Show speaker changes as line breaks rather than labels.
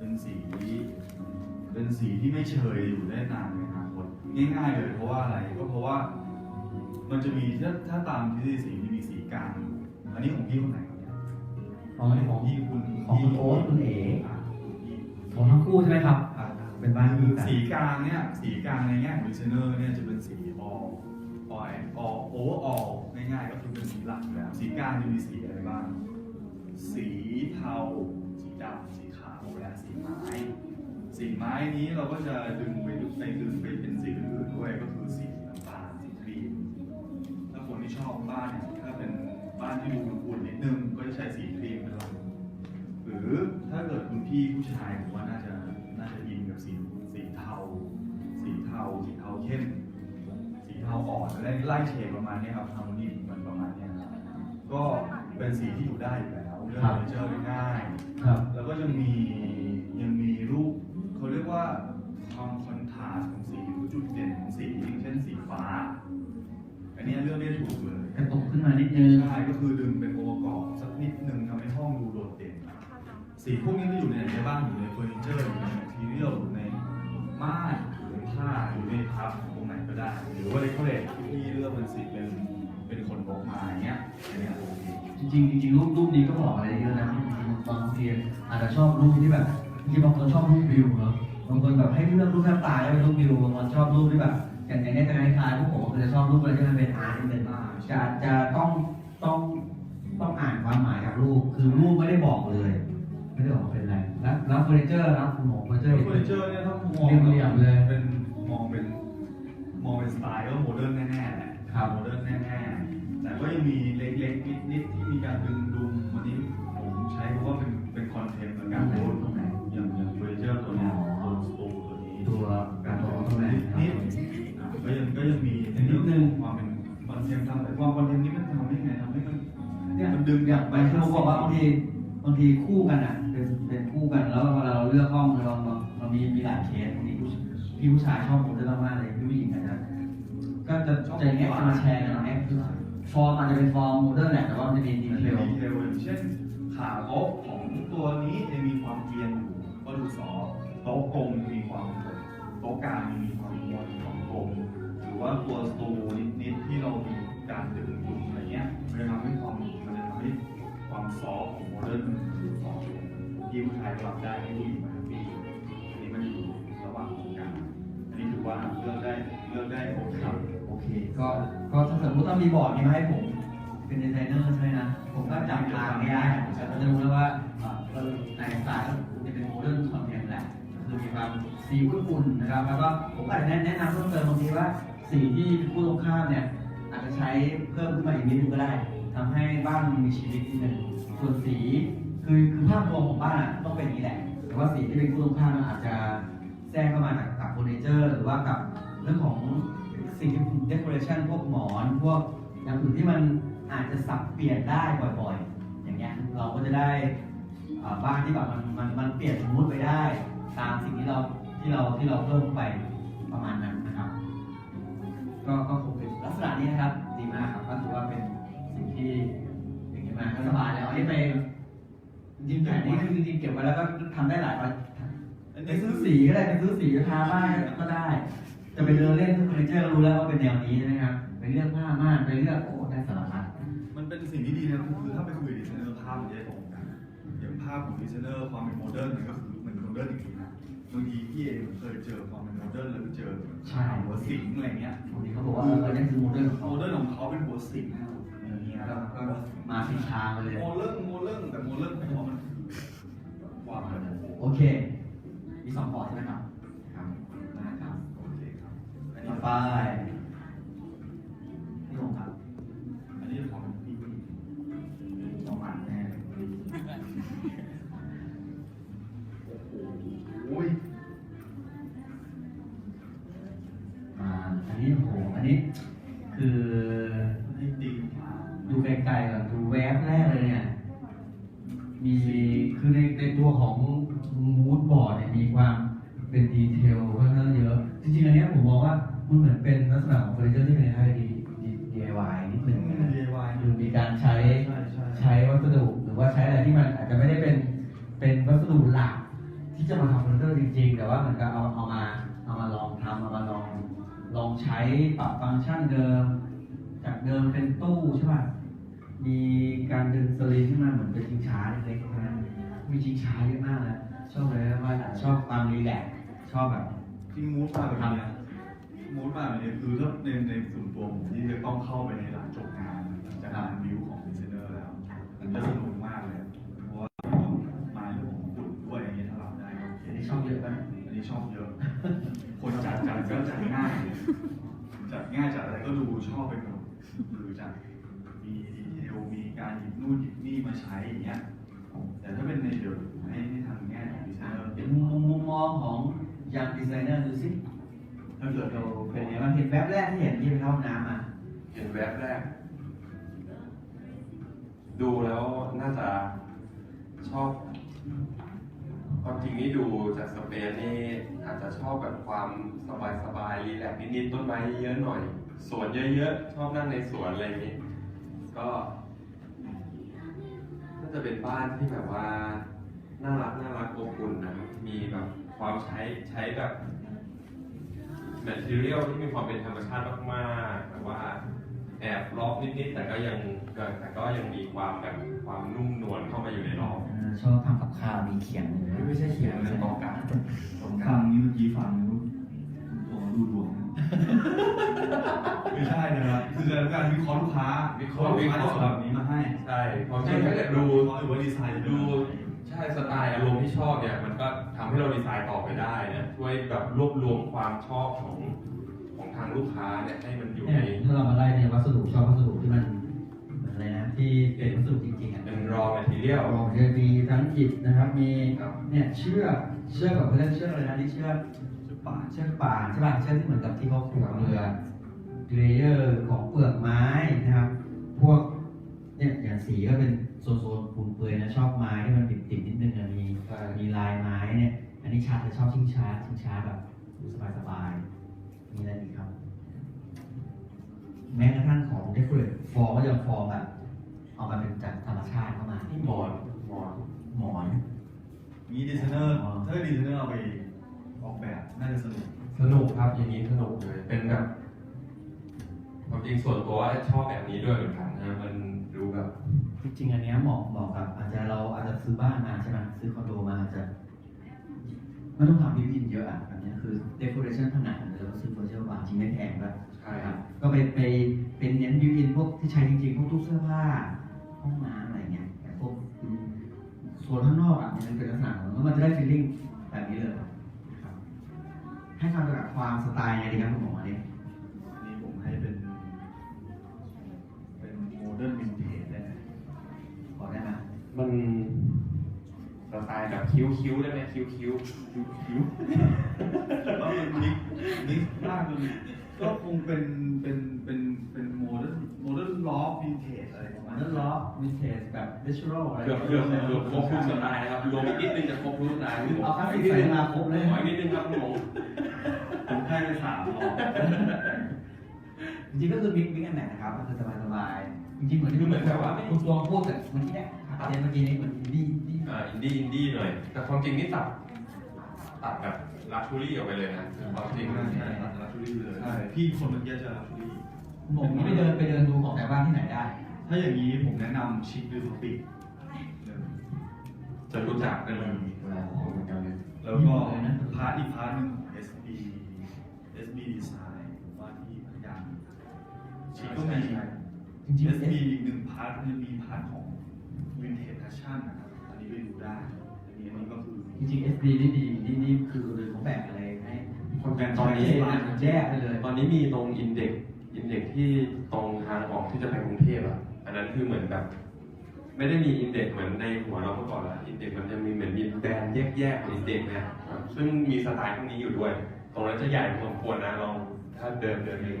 เป็นสี เป็นสีที่ไม่เชยอยู่ได้นานในอนาคตง่ายๆเลยเพราะว่าอะไรก็เพราะว่า มันจะมีถ้าถ้าตามทฤษฎีสีมันมีสีกลางอันนี้ของพี่คนไหนครับเนี่ย
ของ
อันนี้ของพี่คุณ
ของคุณโอ๊ตคุณเอ๋
อ่าคุณพี่
ของทั้งคู่ใช่ไหมครับ
อ่า
เป็นบ้าน
คื
คู่
อ
กัน
สีกลางเนี่ยสีกลางในแง่ของดีไซเนอร์เนี่ยจะเป็นสี all all all overall ง่ายๆก็คือเป็นสีหลักอยู่แล้ว สีกลางจะมีสีอะไรบ้าง สีเทา สีดำสีาวและสีไม้ สีไม้นี้เราก็จะดึงไปไปดึงไปเป็นสีอื่นๆด้วยก็คือสีน้ำตาลสีครีมถ้าคนที่ชอบบ้านเนี่ยถ้าเป็นบ้านที่ดูอุ่นนิดนึงก็จะใช้สีครีมเป็นหลักหรือถ้าเกิดคุณพี่ผู้ชายผมว่าน่าจะน่าจะอินกับสีสีเทา สีเทาสีเทาเข้มสีเทาอ่อนอะไรไล่เฉดประมาณนี้ครับฮาร์โมนีมันประมาณนี้ก็เป็นสีที่อยู่ได้อยู่แล้ว เลือกเฟอร์นิเจอร์ได้ง่าย
ครับ
แล้วก็ยังมียังมีรูปเขาเรียกว่าความคอนทราสต์ของสีหรือจุดเด่นของสีอย่างเช่นสีฟ้า อันเนี้ยเลือกได้ถูกเลย
กระตุกขึ้นมานิดนึง
ใช่ก็คือดึงเป็นองค์ประกอบสักนิดนึงทำให้ห้องดูโดดเด่น สีพวกนี้ก็อยู่ในไหนได้บ้างอยู่ในเฟอร์นิเจอร์อยู่ในแมททีเรียลอยู่ในม่านอยู่ในผ้าอยู่ในพับตรงไหนก็ได้ หรือว่าเดคอเรทที่พี่เลือกเป็นสีเป็น เป็นขนนกมาอย่างเงี้ยอันเนี้ยโอเค
จริงๆจริงๆรูปรูปนี้ก็บอกอะไรเยอะนะจริงๆบางทีอาจจะชอบรูปที่แบบจริงๆบางคนชอบรูปวิวเนาะบางคนแบบให้เลือกรูปหน้าตาก็เป็นรูปวิวบางคนชอบรูปที่แบบอย่างอย่างนี้จะคล้ายๆพวกผมก็จะชอบรูปอะไรที่มันเป็นอาร์ตนิดนึงจะจะต้องต้องต้องอ่านความหมายจากรูป คือรูปไม่ได้บอกเลย ไม่ได้บอกว่าเป็นอะไรแล้วแล้วเฟอร์นิเจอร์แล้วคุณหมอเฟอร์นิเจอร์
เฟอร์นิเจอร์เนี่ยถ้ามอง
เรียบๆเลย
เป็นมองเป็นมองเป็นสไตล์ก็โมเดิร์นแน่ๆ แหละ
ครับ
โมเดิร์นแน่ๆ แต่ก็ยังมีเล็กๆนิดๆที่มีการดึงดุมวันนี้ผมใช้คำว่าเป็นเป็นคอนเทนต์เหมือนกัน
ตรงไหน
โน้ต
ตรงไหน
อย่างอย่างเฟอร์นิเจอร์ตัวเนี้ยตัวสตูตัวนี้
ตัวการตรงตรงไหน
นิดๆอะก็ยังก็ยังมีในเรื่องของความเป็นคอนเทนต์ทำแต่ความคอนเทนต์นี้มันทำได้ไงทำให้มัน
เนี่ย
มันดึง
อย่างบางทีผมบอกว่าบางทีบางทีคู่กันอะเป็นเป็นคู่กันแล้วเวลาเราเลือกห้องเราเราเรามีมีหลายเคสบางทีผู้พี่ผู้ชายชอบโมเดิร์นมากๆเลยพี่ผู้หญิงอาจจะ ก็จะจะอย่างเงี้ยจะมาแชร์กันอย่างเงี้ฟอร์มอาจจะเป็นฟอร์มโมเดิร์นแหละแต่ว่ามันจะมีดี
มัน
เท
เป็น
ล
ดีเทลอย่างเช่นขาโต๊ะของตัวนี้จะมีความเอียงอยู่ก็ดูซอโต๊ะกลมมีความคมโต๊ะกลางมีความมวนของกลมหรือว่าตัวสตูนิดๆที่เรามีการดึงดุมอะไรเงี้ยมันจะทำให้ความมันจะทำให้ความซอฟของโมเดิร์นมันดูซอฟต์ลงที่ผู้ชายรับได้ที่ผู้หญิงมันไม่อันนี้มันอยู่ระหว่างตรงกลางอันนี้ถือว่าเลือกได้เลือกได้โอเค
ครับโอ เค ก็ก็ถ้าสมมติต้องมีบอร์ดนี้มาให้ผม เป็นดีไซเนอร์ใช่ไหมนะ ผมก็จับทางไม่ได้ผมจะรู้แล้วว่าเอ่อในสไตล์จะเป็นโมเดิร์นคอนเทนต์แหละคือมีความสีอุ่นๆนะครับ แล้วก็ผมอาจจะแนะนำเพิ่มเติมบางทีว่าสีที่คู่ตรงข้ามเนี่ย อาจจะใช้เพิ่มขึ้นมาอีกนิดนึงก็ได้ทำให้บ้านมันมีชีวิตนิดนึงส่วนสีคือคือภาพรวมของบ้านอะต้องเป็นอย่างนี้แหละ แต่ว่าสีที่เป็นคู่ตรงข้ามมันอาจจะแทรกเข้ามาจากกับเฟอร์นิเจอร์ หรือว่ากับเรื่องของ สิ่งที่เดคอเรชันพวกหมอนพวกอย่างอื่นที่มันอาจจะสับเปลี่ยนได้บ่อยๆ อย่างเงี้ยเราก็จะได้บ้านที่แบบมันมันมันเปลี่ยนสมมุติไปได้ ตามสิ่งที่เราที่เราที่เราเพิ่มเข้าไปประมาณนั้นนะครับ ก็ก็คงเป็นลักษณะนี้นะครับดีมากครับก็ถือว่าเป็นสิ่งที่อย่างนี้มาก็สบายแล้วอันนี้ไปจริงๆแต่นี่คือจริงๆเก็บไว้แล้วก็ทำได้หลายวัน
อัน
ไปซื้อสีก็ได้ไปซื้อสีทาบ้านก็ได้ จะไปเดินเล่นเฟอร์นิเจอร์ก็รู้แล้วว่าเป็นแนวนี้นะครับไปเลือกผ้าม่านไปเลือกโอ้ได้สารพัด
มันเป็นสิ่งที่ดีนะคือถ้าไปคุยกับดีไซเนอร์ภาพมันจะได้ตรงกันอย่างภาพของดีไซเนอร์ความเป็นโมเดิร์นเนี่ยก็คือเหมือนโมเดิร์นจริงๆนะบางทีพี่เองเคยเจอความเป็นโมเดิร์นแล้วก็เจอหัวสิงอะไรเงี้ย
บางทีเขาบอกว่าเอออันนี้คือโมเดิร์นของ
โม
เขา
เดิร์นของเขาเป็นหัวสิงนะอย่างเงี้ย
ก็ก็มาผิดทางไปเลย
โมเดิร์นโมเดิร์นแต่โม นี้ คือดู
ไกลๆก่อนดูแวบแรกเลยเนี่ยมีคือในในตัวของมูดบอร์ดเนี่ยมีความเป็นดีเทลค่อนข้างเยอะ จริงๆอันเนี้ยผมมองว่ามันเหมือนเป็นลักษณะของเฟอร์นิเจอร์ที่เป็นไทยดี DIY นิดหนึ่งนะ
DIY
คือมีการใช้
ใช่ใช่
ใช้วัสดุหรือว่าใช้อะไรที่มันอาจจะไม่ได้เป็นเป็นวัสดุหลักที่จะมาทำคอมพิวเตอร์จริง ๆ แต่ว่าเหมือนกับเอาเอามาเอามาลองทำเอามาลอง ลองใช้ปรับฟังก์ชันเดิม จากเดิมเป็นตู้ใช่ป่ะ มีการดึงสลิงขึ้นมาเหมือนเป็นชิงช้าเล็กๆนะมีชิงช้าเยอะมากนะชอบเลยว่าชอบความรีแลกชอบแบบ
ที่มูฟมาแบบนี้มูฟมาแบบนี้คือถ้าในในส่วนตัวผมที่จะต้องเข้าไปในหลังจบ
ชอบ
ไปหมดคือจัดมีดีเทลมีการหยิบนู่นหยิบนี่มาใช้อย่างเงี้ยแต่ถ้าเป็นในเดี๋ยวให้ให้ทางแง่ของดีไซเนอร์
เป็นมุมมุมมองของยังดีไซเนอร์ดูสิ
ถ้าเกิดเรา
เป็นไงบ้างเห็นแวบแรกที่เห็นที่ไปเข้าห้องน้ำอะ
เห็นแวบแรก ดูแล้วน่าจะชอบความจริงนี่ดูจากสเปซนี่อาจจะชอบแบบความสบายสบายๆรีแลกซ์นิดๆต้นไม้เยอะหน่อย สวนเยอะๆ ชอบนั่งในสวนอะไรอย่างนี้ ก็น่าจะเป็นบ้านที่แบบว่าน่ารักน่ารักอบอุ่นนะครับมีแบบความใช้ใช้แบบแมทเทียลที่มีความเป็นธรรมชาติมากๆแต่ว่าแอบล็อกนิดๆแต่ก็ยังแต่ก็ยังมีความแบบความนุ่มนวลเข้ามาอยู่ในรอบ
ชอบทำกับข้าวมีเขียงไม่ใช่เขียง
เป็นตรงกลางตรงกลา
ฟั
ง
งนี้เมื่อกี้ฟังรู้ตัวดูดวง ไม่ใช่นะครับคือการวิเคราะห์ลูกค้าวิเคราะห์ลูกค้าจะส่งแบบนี้มาให้
ใช่เพราะฉะนั้นถ้าเกิดดู
หรือว่าดีไซน์จะเป็น
ดู
แบบไหน
ใช่สไตล์อารมณ์ที่ชอบเนี่ยมันก็ทำให้เราดีไซน์ต่อไปได้นะช่วยแบบรวบรวมความชอบของของทางลูกค้าเนี่ยให้มันอยู่
เนี่
ใน
ยถ้าเรามาไล่เนี่ยวัสดุชอบวัสดุที่มันเหมือนอะไรนะที่เป็นวัสดุจริงๆอะ
เป็น raw material
เราจะมีทั้งอิฐนะครับมี
ครับ
เนี่ยเชือกเชือกแบบเขาเรียกเชือกอะไรนะที่เชือก
จะป่า
เชือกป่านใช่ป่ะเชือกที่เหมือนกับที่เขาขูดเรือ เลเยอร์ของเปลือกไม้นะครับ พวกเนี่ยอย่างสีก็เป็นโซนโซนๆปูนเปื่อยนะชอบไม้ที่มันติดติดๆนิดนึงอะมี
ใช่
มีลายไม้เนี่ยอันนี้ชาจะชอบชิงช้าชิงช้าแบบดูสบายสบายๆมีอะไรอีกครับ แม้กระทั่งของเดคอเรทฟอร์มก็ยังฟอร์มแบบเอามาเป็นจากธรรมชาติเข้ามา
ที่หมอนหมอน
หมอน
นี้ดีไซเนอร์ถ้าดีไซเนอร์เอาไปออกแบบน่าจะสนุก
สนุกครับอย่างนี้สนุกเลยเป็นแบบ ความจริงส่วนตัวชอบแบบนี้ด้วยเหมือนกันนะมันดูแบบ
จริงๆอันเนี้ยเหมาะเหมาะกับอาจจะเราอาจจะซื้อบ้านมาใช่ไหมซื้อคอนโดมาอาจจะไม่ต้องทำบิวอินเยอะอะแบบเนี้ยคือเดคอเรชันผนังหรือเราซื้อเฟอร์นิเจอร์วางจริงไม่แพงด้วย
ใช่ครับ
ก็ไปไปเป็นเน้นบิวอินพวกที่ใช้จริงๆพวกตู้เสื้อผ้าห้องน้ำอะไรเงี้ยแต่พวกอืมส่วนข้างนอกอะมันเป็นลักษณะของแล้วมันจะได้ฟีลลิ่งแบบนี้เลยครับให้คำจำกัดความสไตล์ไงดีครับคุณหมออัน
นี้ สไตล์แบบคิ้วคิ้วๆได้ไหมคิ้วคิ้ว
คิ้วคิ้วแล้วมันนิกนิกมากเลยก็คงเป็นเป็นเป็นเป็นโมเดิร์นโมเดิร์นล็อกวินเทจอะไรประมาณ
นั่
นั้นน
ล้อวินเทจแบบเนเชอรัลอะไร
เกือบเกือบเกือบครบทุกสไตล์ครับรวมอีกนิดนึงจะครบทุกสไตล์พี่หมู
เอาคลาสสิกใส่มาครบเลย
ขออีกนิดนึงครับพี่หมู
ผมให้ไปสามรอบ
จริงๆก็คือมิกมิกอันไหนนะครับก็คือสบายๆจริงๆเหมือนที่เหมือนแบบว่าคุณตัวพูดแต่เมื่อกี้เนี่ย ประเด็นเมื่อกี้นี้เหมือนดีดี
อ่าอินดี้อินดี้หน่อย แต่ความจริงนี่ตัดตัดแบบลักชูรี่ออกไปเลยนะความจริง
ใช่ใช่ลักชูรี่เลยใช่พี่คนเมื่อกี้จะลักชูรี่
ผมนี่ไปเดินไปเดินดูของแต่บ้านที่ไหนได้
ถ้าอย่างนี้ผมแนะนำชิคดูท็อปิก
จะรู้จักกันเลยเวลาของเหมือนกันเลย
แล้วก็พาร์ทอีกพาร์ทหนึ่งของ SB SB Design ผมว่าที่พัทยาชิคก็มี
จริงๆ
SB อีกหนึ่งพาร์ทจะมีพาร์ทของ Vintage Fashion นะครับอันนี้ไปดูได้อันนี้อันนี้ก็คือ
จริงๆ SD นี่ดีนี่นี่คือเลยเขาแบ่งอะไรให้
ความจริงตอนนี้
มันแยกไปเลย
ตอนนี้มีตรงอินเด็กอินเด็กที่ตรงทางออกที่จะไปกรุงเทพอะอันนั้นคือเหมือนแบบ ไม่ได้มีอินเด็กเหมือนในหัวเราเมื่อก่อนละอินเด็กมันจะมีเหมือนมีแบรนด์แยกๆของอินเด็กนะครับซึ่งมีสไตล์พวกนี้อยู่ด้วย ตรงนั้นจะใหญ่พอสมควรนะลองถ้าเดินเดินไปดู